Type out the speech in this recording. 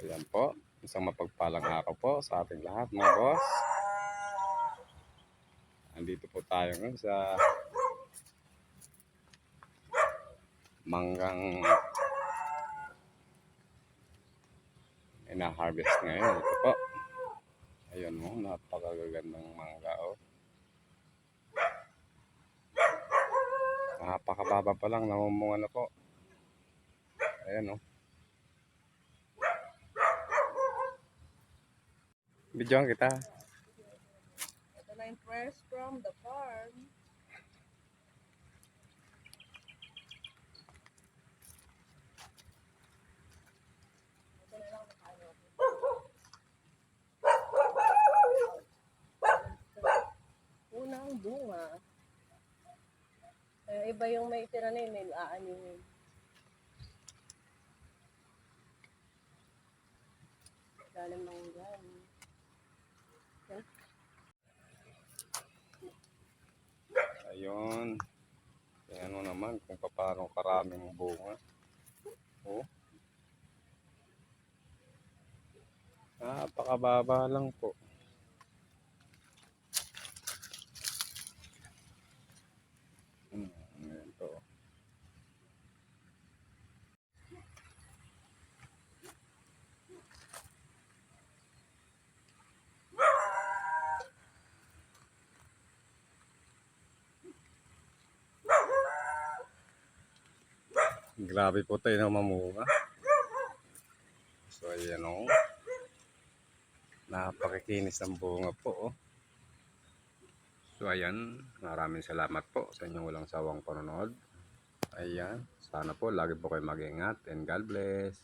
Ayan po. Isang mapagpalang araw po sa ating lahat mga boss. Andito po tayo ngayon sa manggang ina-harvest ngayon. Ito po. Ayun mo, napakagagandang mangga oh. Napakababa pa lang, namumunga na po. Ayan oh. Bidyoan kita. Ito na yung fresh from the farm. Unang bunga. Kaya iba yung may tiranin, may aaninin. Dalim lang yan. Ayun. Tingnan mo naman kung paano karaming bunga. Oh. Napakababa lang po. Grabe po tayo na mamunga. So, ayan o. Napakikinis ang bunga po. Oh. So, ayan. Maraming salamat po sa inyong walang sawang panonood. Ayan. Sana po lagi po kayo mag-ingat and God bless.